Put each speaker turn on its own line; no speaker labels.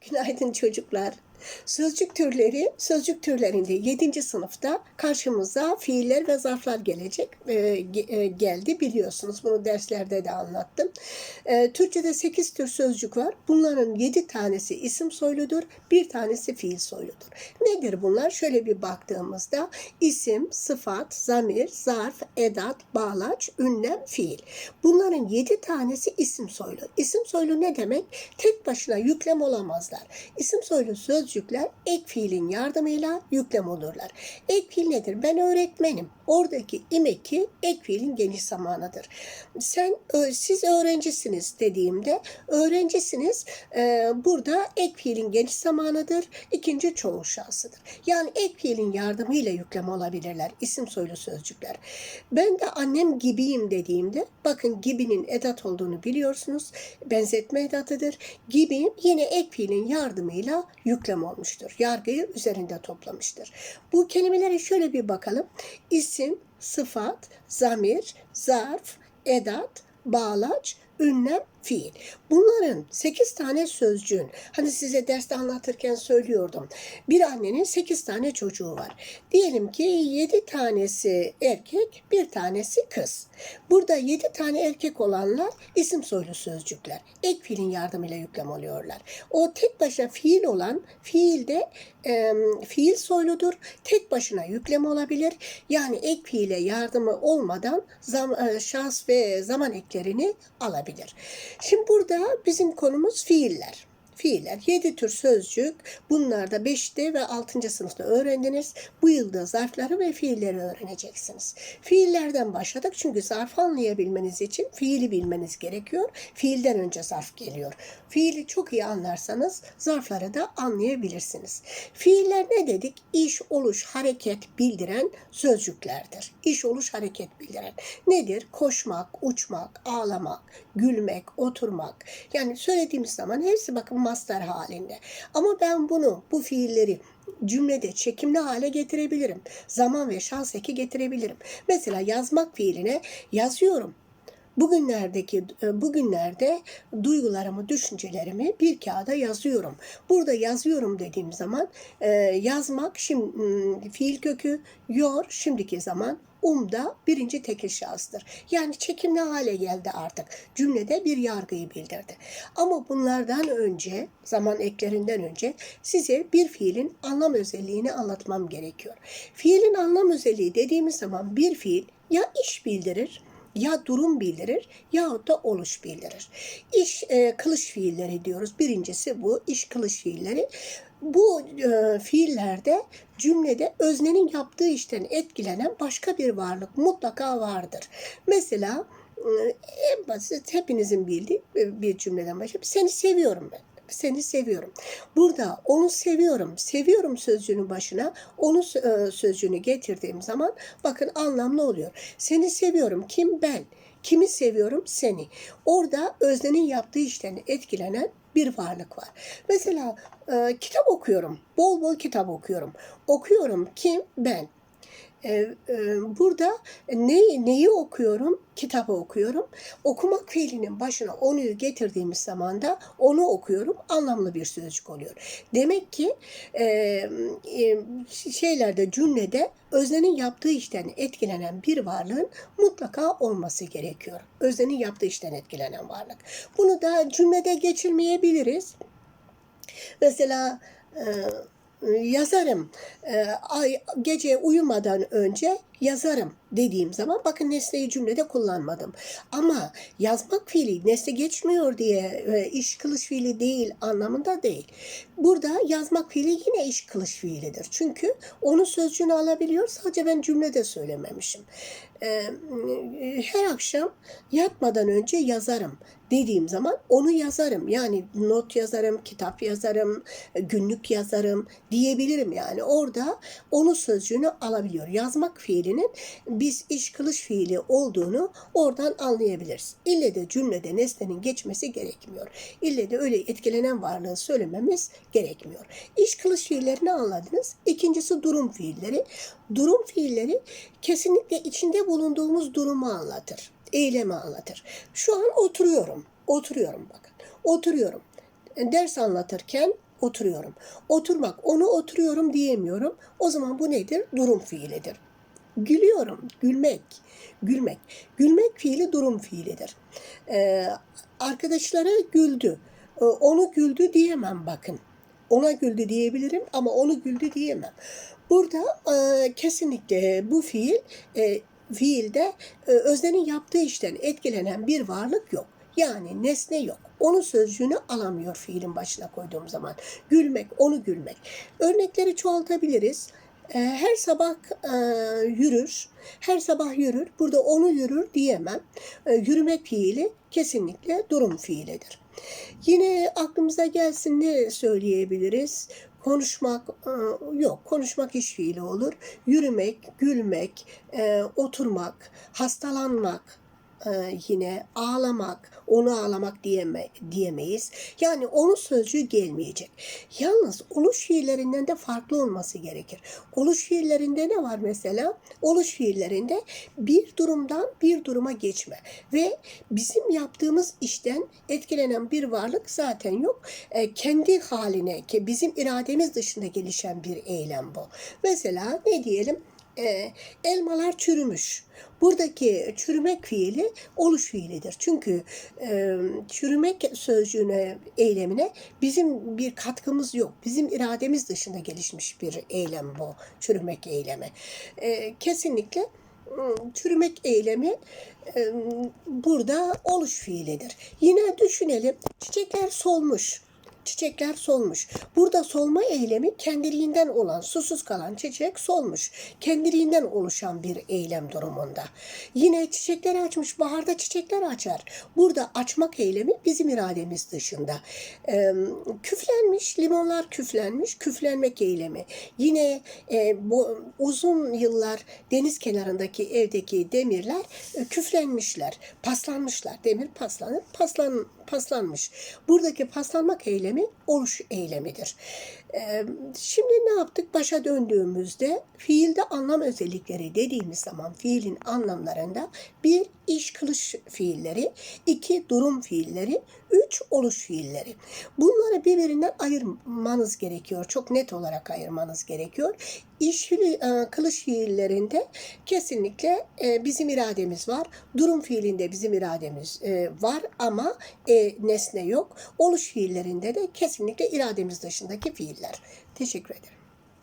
Günaydın çocuklar. Sözcük türleri, sözcük türlerinde 7. sınıfta karşımıza fiiller ve zarflar gelecek. Ge- e, geldi biliyorsunuz. Bunu derslerde de anlattım. Ee, Türkçe'de 8 tür sözcük var. Bunların 7 tanesi isim soyludur, bir tanesi fiil soyludur. Nedir bunlar? Şöyle bir baktığımızda isim, sıfat, zamir, zarf, edat, bağlaç, ünlem, fiil. Bunların 7 tanesi isim soylu. İsim soylu ne demek? Tek başına yüklem olamazlar. İsim soylu sözcükler ek fiilin yardımıyla yüklem olurlar. Ek fiil nedir? Ben öğretmenim. Oradaki imeki ek fiilin geniş zamanıdır. Sen ö- siz öğrencisiniz dediğimde öğrencisiniz e, burada ek fiilin geniş zamanıdır. ikinci çoğul şahsıdır. Yani ek fiilin yardımıyla yüklem olabilirler isim soylu sözcükler. Ben de annem gibiyim dediğimde bakın gibinin edat olduğunu biliyorsunuz. Benzetme edatıdır. Gibiyim yine ek fiilin yardımıyla yüklem olmuştur. Yargıyı üzerinde toplamıştır. Bu kelimelere şöyle bir bakalım. İsim, sıfat, zamir, zarf, edat, bağlaç, ünlem, fiil. Bunların 8 tane sözcüğün, hani size derste anlatırken söylüyordum. Bir annenin 8 tane çocuğu var. Diyelim ki 7 tanesi erkek, bir tanesi kız. Burada 7 tane erkek olanlar isim soylu sözcükler. Ek fiilin yardımıyla yüklem oluyorlar. O tek başına fiil olan fiilde e, fiil soyludur. Tek başına yüklem olabilir. Yani ek fiile yardımı olmadan zam, e, şahs ve zaman eklerini alabilir. Şimdi burada bizim konumuz fiiller. Fiiller. 7 tür sözcük. Bunlar da 5'te ve 6. sınıfta öğrendiniz. Bu yılda zarfları ve fiilleri öğreneceksiniz. Fiillerden başladık çünkü zarfı anlayabilmeniz için fiili bilmeniz gerekiyor. Fiilden önce zarf geliyor. Fiili çok iyi anlarsanız zarfları da anlayabilirsiniz. Fiiller ne dedik? İş, oluş, hareket bildiren sözcüklerdir. İş, oluş, hareket bildiren. Nedir? Koşmak, uçmak, ağlamak, gülmek, oturmak. Yani söylediğimiz zaman hepsi bakın mastar halinde. Ama ben bunu, bu fiilleri cümlede çekimli hale getirebilirim. Zaman ve şans eki getirebilirim. Mesela yazmak fiiline yazıyorum. Bugünlerdeki e, bugünlerde duygularımı, düşüncelerimi bir kağıda yazıyorum. Burada yazıyorum dediğim zaman e, yazmak şimdi fiil kökü yor şimdiki zaman umda birinci tekil şahıstır. Yani çekimli hale geldi artık. Cümlede bir yargıyı bildirdi. Ama bunlardan önce, zaman eklerinden önce size bir fiilin anlam özelliğini anlatmam gerekiyor. Fiilin anlam özelliği dediğimiz zaman bir fiil ya iş bildirir ya durum bildirir yahut da oluş bildirir. İş e, kılıç fiilleri diyoruz. Birincisi bu iş kılıç fiilleri. Bu e, fiillerde cümlede öznenin yaptığı işten etkilenen başka bir varlık mutlaka vardır. Mesela e, en basit hepinizin bildiği e, bir cümleden başlayıp seni seviyorum ben seni seviyorum. Burada onu seviyorum, seviyorum sözcüğünün başına onu e, sözcüğünü getirdiğim zaman bakın anlamlı oluyor. Seni seviyorum. Kim? Ben. Kimi seviyorum? Seni. Orada öznenin yaptığı işten etkilenen bir varlık var. Mesela e, kitap okuyorum. Bol bol kitap okuyorum. Okuyorum. Kim? Ben. E, e, burada ne, neyi okuyorum? Kitabı okuyorum. Okumak fiilinin başına onu getirdiğimiz zaman da onu okuyorum. Anlamlı bir sözcük oluyor. Demek ki e, e, şeylerde cümlede öznenin yaptığı işten etkilenen bir varlığın mutlaka olması gerekiyor. Öznenin yaptığı işten etkilenen varlık. Bunu da cümlede geçirmeyebiliriz. Mesela yazarım. E, ay, gece uyumadan önce yazarım dediğim zaman bakın nesneyi cümlede kullanmadım. Ama yazmak fiili nesne geçmiyor diye e, iş kılıç fiili değil anlamında değil. Burada yazmak fiili yine iş kılıç fiilidir. Çünkü onun sözcüğünü alabiliyor sadece ben cümlede söylememişim. E, her akşam yatmadan önce yazarım dediğim zaman onu yazarım. Yani not yazarım, kitap yazarım, günlük yazarım diyebilirim yani. Orada onu sözcüğünü alabiliyor. Yazmak fiilinin biz iş kılıç fiili olduğunu oradan anlayabiliriz. İlle de cümlede nesnenin geçmesi gerekmiyor. İlle de öyle etkilenen varlığı söylememiz gerekmiyor. İş kılıç fiillerini anladınız. İkincisi durum fiilleri. Durum fiilleri kesinlikle içinde bulunduğumuz durumu anlatır eylemi anlatır. Şu an oturuyorum. Oturuyorum bakın. Oturuyorum. Ders anlatırken Oturuyorum. Oturmak, onu oturuyorum diyemiyorum. O zaman bu nedir? Durum fiilidir. Gülüyorum, gülmek, gülmek. Gülmek fiili durum fiilidir. Ee, arkadaşlara güldü. Ee, onu güldü diyemem bakın. Ona güldü diyebilirim ama onu güldü diyemem. Burada e, kesinlikle bu fiil e, fiilde e, öznenin yaptığı işten etkilenen bir varlık yok. Yani nesne yok. Onun sözcüğünü alamıyor fiilin başına koyduğum zaman. Gülmek, onu gülmek. Örnekleri çoğaltabiliriz. E, Her sabah e, yürür, her sabah yürür. Burada onu yürür diyemem. E, Yürümek fiili kesinlikle durum fiilidir. Yine aklımıza gelsin ne söyleyebiliriz? Konuşmak e, yok. Konuşmak iş fiili olur. Yürümek, gülmek, e, oturmak, hastalanmak, e, yine ağlamak, onu ağlamak diyeme, diyemeyiz. Yani onun sözcüğü gelmeyecek. Yalnız oluş fiillerinden de farklı olması gerekir. Oluş fiillerinde ne var mesela? Oluş fiillerinde bir durumdan bir duruma geçme ve bizim yaptığımız işten etkilenen bir varlık zaten yok. E, kendi haline ki bizim irademiz dışında gelişen bir eylem bu. Mesela ne diyelim? E, elmalar çürümüş. Buradaki çürümek fiili oluş fiilidir. Çünkü e, çürümek sözcüğüne, eylemine bizim bir katkımız yok. Bizim irademiz dışında gelişmiş bir eylem bu. Çürümek eylemi. E, kesinlikle çürümek eylemi e, burada oluş fiilidir. Yine düşünelim. Çiçekler solmuş. Çiçekler solmuş. Burada solma eylemi kendiliğinden olan, susuz kalan çiçek solmuş. Kendiliğinden oluşan bir eylem durumunda. Yine çiçekler açmış, baharda çiçekler açar. Burada açmak eylemi bizim irademiz dışında. Ee, küflenmiş, limonlar küflenmiş, küflenmek eylemi. Yine e, bu uzun yıllar deniz kenarındaki evdeki demirler e, küflenmişler, paslanmışlar. Demir paslanır, paslan, paslanmış. Buradaki paslanmak eylemi oluş eylemidir. Ee, Şimdi ne yaptık? Başa döndüğümüzde fiilde anlam özellikleri dediğimiz zaman fiilin anlamlarında bir iş kılış fiilleri, iki durum fiilleri, üç oluş fiilleri. Bunları birbirinden ayırmanız gerekiyor. Çok net olarak ayırmanız gerekiyor. İş e, kılış fiillerinde kesinlikle e, bizim irademiz var. Durum fiilinde bizim irademiz e, var ama e, nesne yok. Oluş fiillerinde de kesinlikle irademiz dışındaki fiiller. Teşekkür ederim.